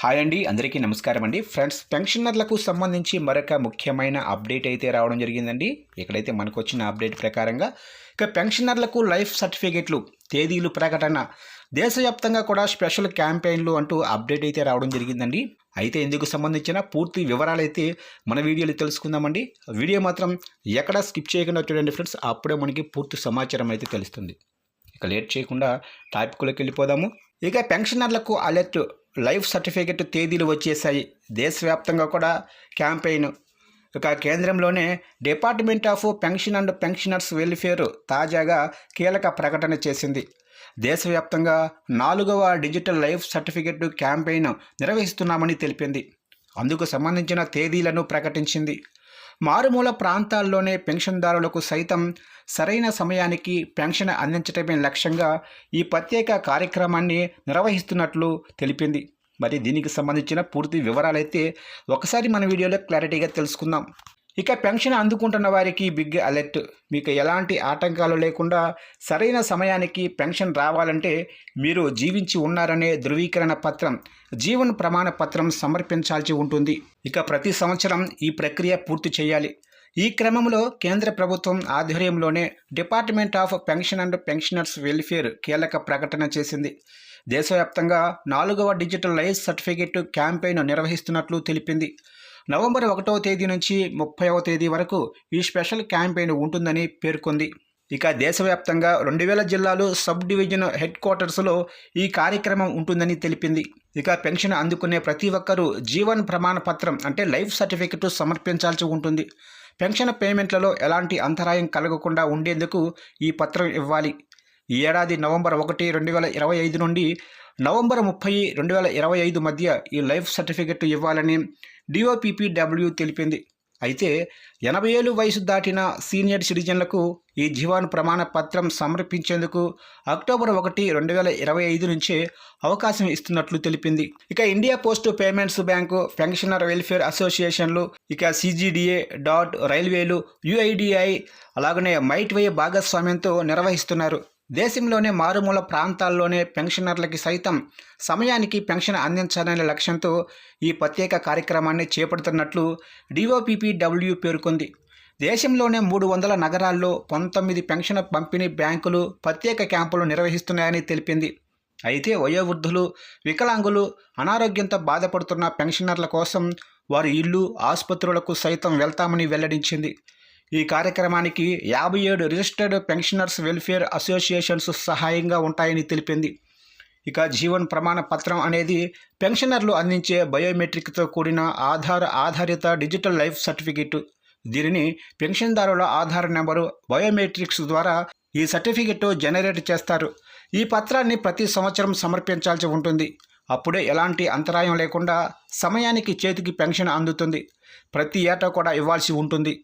Hi అండి అందరికీ నమస్కారం అండి. ఫ్రెండ్స్ పెన్షనర్లకు సంబంధించి మరొక ముఖ్యమైన అప్డేట్ అయితే రావడం జరిగిందండి. ఇక్కడైతే మనకు వచ్చిన అప్డేట్ ప్రకారంగా ఇక పెన్షనర్లకు లైఫ్ సర్టిఫికెట్లు తేదీలు ప్రకటన దేశవ్యాప్తంగా కూడా స్పెషల్ క్యాంపెయిన్లు అంటూ అప్డేట్ అయితే రావడం జరిగిందండి. అయితే ఇందుకు సంబంధించిన పూర్తి వివరాలు అయితే మన వీడియోలో తెలుసుకుందామండి. వీడియో మాత్రం ఎక్కడా స్కిప్ చేయకుండా చూడండి ఫ్రెండ్స్. అప్పుడే మనకి పూర్తి సమాచారం అయితే తెలుస్తుంది. ఇక లేట్ చేయకుండా టాపిక్లోకి వెళ్ళిపోదాము. ఇక పెన్షనర్లకు అలర్ట్ లైఫ్ సర్టిఫికెట్ తేదీలు వచ్చేసాయి. దేశవ్యాప్తంగా కూడా క్యాంపెయిన్. ఇక కేంద్రంలోనే department of pension and pensioners welfare తాజాగా కీలక ప్రకటన చేసింది. దేశవ్యాప్తంగా నాలుగవ డిజిటల్ లైఫ్ సర్టిఫికెట్ క్యాంపెయిన్ నిర్వహిస్తున్నామని తెలిపింది. అందుకు సంబంధించిన తేదీలను ప్రకటించింది. మారుమూల ప్రాంతాల్లోనే పెన్షన్దారులకు సైతం సరైన సమయానికి పెన్షన్ అందించడమే లక్ష్యంగా ఈ ప్రత్యేక కార్యక్రమాన్ని నిర్వహిస్తున్నట్లు తెలిపింది. మరి దీనికి సంబంధించిన పూర్తి వివరాలైతే ఒకసారి మన వీడియోలో క్లారిటీగా తెలుసుకుందాం. ఇక పెన్షన్ అందుకుంటున్న వారికి బిగ్ అలర్ట్. మీకు ఎలాంటి ఆటంకాలు లేకుండా సరైన సమయానికి పెన్షన్ రావాలంటే మీరు జీవించి ఉన్నారనే ధృవీకరణ పత్రం జీవన ప్రమాణ పత్రం సమర్పించాల్సి ఉంటుంది. ఇక ప్రతి సంవత్సరం ఈ ప్రక్రియ పూర్తి చేయాలి. ఈ క్రమంలో కేంద్ర ప్రభుత్వం ఆధ్వర్యంలోనే department of pension and pensioners welfare కీలక ప్రకటన చేసింది. దేశవ్యాప్తంగా నాలుగవ డిజిటల్ లైఫ్ సర్టిఫికెట్ క్యాంపెయిన్ నిర్వహిస్తున్నట్లు తెలిపింది. నవంబర్ ఒకటవ తేదీ నుంచి ముప్పైవ తేదీ వరకు ఈ స్పెషల్ క్యాంపెయిన్ ఉంటుందని పేర్కొంది. ఇక దేశవ్యాప్తంగా రెండు వేల జిల్లాలు సబ్ డివిజన్ హెడ్ క్వార్టర్స్లో ఈ కార్యక్రమం ఉంటుందని తెలిపింది. ఇక పెన్షన్ అందుకునే ప్రతి ఒక్కరూ జీవన్ ప్రమాణ పత్రం అంటే లైఫ్ సర్టిఫికెట్ సమర్పించాల్సి ఉంటుంది. పెన్షన్ పేమెంట్లలో ఎలాంటి అంతరాయం కలగకుండా ఉండేందుకు ఈ పత్రం ఇవ్వాలి. ఈ ఏడాది నవంబర్ ఒకటి రెండు వేల ఇరవై ఐదు నుండి నవంబర్ ముప్పై రెండు వేల ఇరవై ఐదు మధ్య ఈ లైఫ్ సర్టిఫికెట్ ఇవ్వాలని డిఓపిపిడబ్ల్యూ తెలిపింది. అయితే ఎనభై ఏళ్ళు వయసు దాటిన సీనియర్ సిటిజన్లకు ఈ జీవాన్ ప్రమాణ పత్రం సమర్పించేందుకు అక్టోబర్ ఒకటి రెండు వేల ఇరవై ఐదు నుంచే అవకాశం ఇస్తున్నట్లు తెలిపింది. ఇక India post payments bank pensioner welfare అసోసియేషన్లు ఇక సిజిడిఏ డాట్ రైల్వేలు యుఐడిఐ అలాగనే మైట్వే భాగస్వామ్యంతో నిర్వహిస్తున్నారు. దేశంలోనే మారుమూల ప్రాంతాల్లోనే పెన్షనర్లకి సైతం సమయానికి పెన్షన్ అందించాలనే లక్ష్యంతో ఈ ప్రత్యేక కార్యక్రమాన్ని చేపడుతున్నట్లు డిఓపిపిడబ్ల్యూ పేర్కొంది. దేశంలోనే మూడు వందల నగరాల్లో పంతొమ్మిది పెన్షన్ పంపిణీ బ్యాంకులు ప్రత్యేక క్యాంపులు నిర్వహిస్తున్నాయని తెలిపింది. అయితే వయోవృద్ధులు వికలాంగులు అనారోగ్యంతో బాధపడుతున్న పెన్షనర్ల కోసం వారి ఇల్లు ఆసుపత్రులకు సైతం వెళ్తామని వెల్లడించింది. ఈ కార్యక్రమానికి యాభై ఏడు రిజిస్టర్డ్ పెన్షనర్స్ వెల్ఫేర్ అసోసియేషన్స్ సహాయంగా ఉంటాయని తెలిపింది. ఇక జీవన్ ప్రమాణ పత్రం అనేది పెన్షనర్లు అందించే బయోమెట్రిక్తో కూడిన ఆధార్ ఆధారిత డిజిటల్ లైఫ్ సర్టిఫికెట్. దీనిని పెన్షన్దారుల ఆధార్ నెంబరు బయోమెట్రిక్స్ ద్వారా ఈ సర్టిఫికెట్ జనరేట్ చేస్తారు. ఈ పత్రాన్ని ప్రతి సంవత్సరం సమర్పించాల్సి ఉంటుంది. అప్పుడే ఎలాంటి అంతరాయం లేకుండా సమయానికి చేతికి పెన్షన్ అందుతుంది. ప్రతి ఏటా కూడా ఇవ్వాల్సి ఉంటుంది.